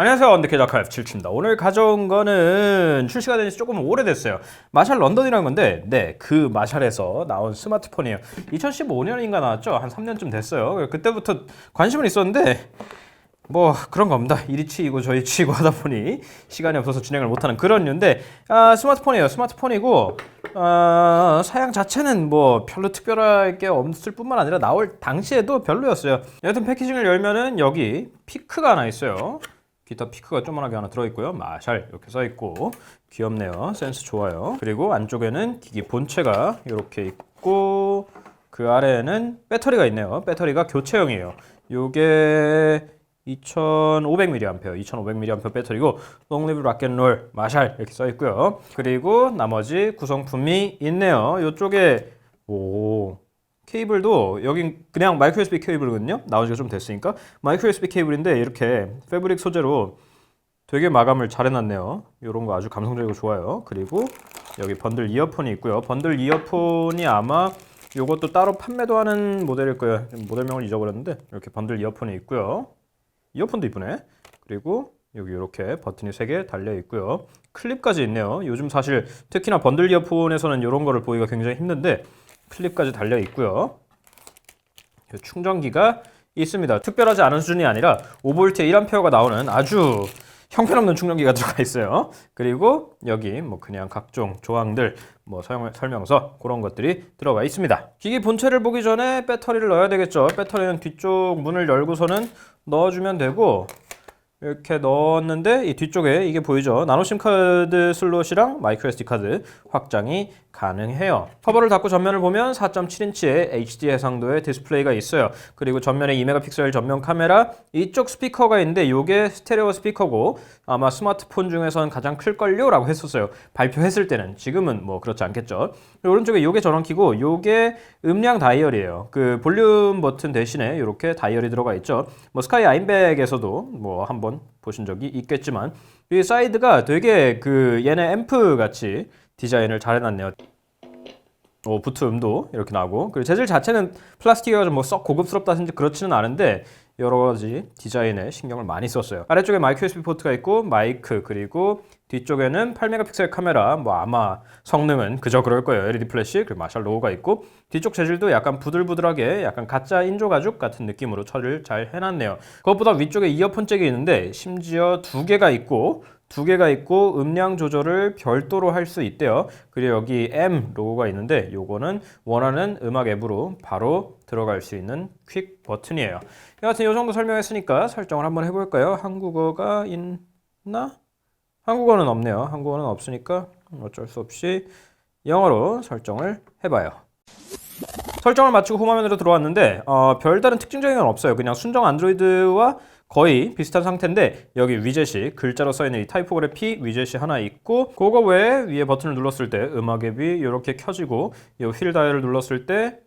안녕하세요. 언더케이다카 F77입니다. 오늘 가져온 거는 출시가 된 지 조금 오래됐어요. 마샬 런던이라는 건데, 네, 그 마샬에서 나온 스마트폰이에요. 2015년인가 나왔죠? 한 3년쯤 됐어요. 그때부터 관심은 있었는데, 뭐 그런 겁니다. 이리 치이고 저리 치이고 하다 보니 시간이 없어서 진행을 못하는 그런 류인데 아, 스마트폰이에요. 스마트폰이고 아, 사양 자체는 뭐 별로 특별할 게 없을 뿐만 아니라 나올 당시에도 별로였어요. 여하튼 패키징을 열면은 여기 피크가 하나 있어요. 기타 피크가 조그만하게 하나 들어있고요. 마샬 이렇게 써있고 귀엽네요. 센스 좋아요. 그리고 안쪽에는 기기 본체가 이렇게 있고 그 아래에는 배터리가 있네요. 배터리가 교체형이에요. 요게 2500mAh, 2500mAh 배터리고 롱리브 락앤롤 마샬 이렇게 써 있고요. 그리고 나머지 구성품이 있네요. 이쪽에 오 케이블도 여긴 그냥 마이크로 USB 케이블이거든요. 나온 지가 좀 됐으니까 마이크로 USB 케이블인데 이렇게 패브릭 소재로 되게 마감을 잘 해놨네요. 이런 거 아주 감성적이고 좋아요. 그리고 여기 번들 이어폰이 있고요. 번들 이어폰이 아마 이것도 따로 판매도 하는 모델일 거예요. 모델명을 잊어버렸는데 이렇게 번들 이어폰이 있고요. 이어폰도 이쁘네. 그리고 여기 이렇게 버튼이 3개 달려 있고요. 클립까지 있네요. 요즘 사실 특히나 번들 이어폰에서는 이런 거를 보기가 굉장히 힘든데 클립까지 달려 있고요. 이 충전기가 있습니다. 특별하지 않은 수준이 아니라 5V의 1A가 나오는 아주 형편없는 충전기가 들어가 있어요. 그리고 여기 뭐 그냥 각종 조항들 뭐 사용 설명서 그런 것들이 들어가 있습니다. 기기 본체를 보기 전에 배터리를 넣어야 되겠죠. 배터리는 뒤쪽 문을 열고서는 넣어주면 되고 이렇게 넣었는데 이 뒤쪽에 이게 보이죠? 나노 심 카드 슬롯이랑 마이크로 SD 카드 확장이 가능해요. 커버를 닫고 전면을 보면 4.7인치의 HD 해상도의 디스플레이가 있어요. 그리고 전면에 2메가픽셀 전면 카메라, 이쪽 스피커가 있는데 이게 스테레오 스피커고 아마 스마트폰 중에서는 가장 클걸요 라고 했었어요. 발표했을 때는 지금은 뭐 그렇지 않겠죠. 오른쪽에 요게 전원키고 요게 음량 다이얼이에요. 그 볼륨 버튼 대신에 이렇게 다이얼이 들어가 있죠. 뭐 스카이 아임백에서도 뭐 한번 보신 적이 있겠지만 이 사이드가 되게 그 얘네 앰프 같이 디자인을 잘 해놨네요. 오, 부트 음도 이렇게 나오고 그리고 재질 자체는 플라스틱이라 좀뭐썩 고급스럽다든지 그렇지는 않은데 여러 가지 디자인에 신경을 많이 썼어요. 아래쪽에 마이크 USB 포트가 있고 마이크 그리고 뒤쪽에는 8메가픽셀 카메라 뭐 아마 성능은 그저 그럴 거예요. LED 플래시 그리고 마샬 로고가 있고 뒤쪽 재질도 약간 부들부들하게 약간 가짜 인조 가죽 같은 느낌으로 처리를 잘 해놨네요. 그것보다 위쪽에 이어폰 잭이 있는데 심지어 두 개가 있고 두 개가 있고 음량 조절을 별도로 할 수 있대요. 그리고 여기 M 로고가 있는데 요거는 원하는 음악 앱으로 바로 들어갈 수 있는 퀵 버튼이에요. 여하튼 이 정도 설명했으니까 설정을 한번 해볼까요? 한국어가 있나? 한국어는 없네요. 한국어는 없으니까 어쩔 수 없이 영어로 설정을 해봐요. 설정을 마치고 홈화면으로 들어왔는데 어, 별다른 특징적인 건 없어요. 그냥 순정 안드로이드와 거의 비슷한 상태인데 여기 위젯이 글자로 써있는 이 타이포그래피 위젯이 하나 있고 그거 외에 위에 버튼을 눌렀을 때 음악 앱이 이렇게 켜지고 이 휠 다이얼을 눌렀을 때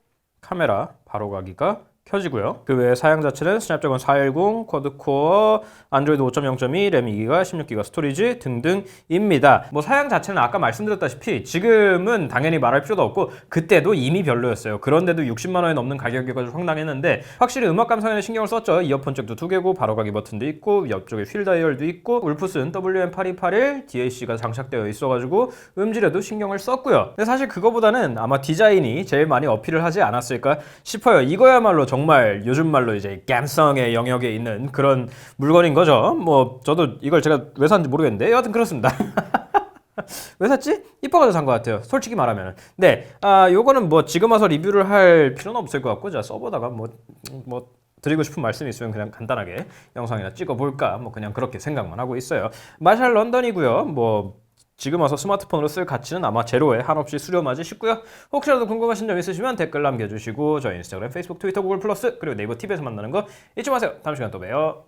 카메라 바로 가기가 켜지고요. 그 외에 사양 자체는 스냅드래곤 410, 쿼드코어, 안드로이드 5.0.2, 램 2기가, 16기가 스토리지 등등입니다. 뭐 사양 자체는 아까 말씀드렸다시피 지금은 당연히 말할 필요도 없고 그때도 이미 별로였어요. 그런데도 60만 원이 넘는 가격이가지고 황당했는데 확실히 음악 감상에는 신경을 썼죠. 이어폰 잭도 두 개고 바로 가기 버튼도 있고 옆쪽에 휠 다이얼도 있고 울프스는 WM8281 DAC가 장착되어 있어가지고 음질에도 신경을 썼고요. 근데 사실 그거보다는 아마 디자인이 제일 많이 어필을 하지 않았을까 싶어요. 이거야말로 정말 요즘 말로 이제 감성의 영역에 있는 그런 물건인 거죠. 뭐 저도 이걸 제가 왜 샀는지 모르겠는데 여하튼 그렇습니다. 왜 샀지? 이뻐가지고 산 것 같아요. 솔직히 말하면. 네, 아 요거는 뭐 지금 와서 리뷰를 할 필요는 없을 것 같고 자 써보다가 뭐뭐 드리고 싶은 말씀이 있으면 그냥 간단하게 영상이나 찍어볼까 뭐 그냥 그렇게 생각만 하고 있어요. 마샬 런던이고요. 뭐 지금 와서 스마트폰으로 쓸 가치는 아마 제로에 한없이 수렴하지 싶고요. 혹시라도 궁금하신 점 있으시면 댓글 남겨주시고 저희 인스타그램, 페이스북, 트위터, 구글 플러스 그리고 네이버 TV에서 만나는 거 잊지 마세요. 다음 시간 또 봬요.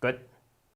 끝.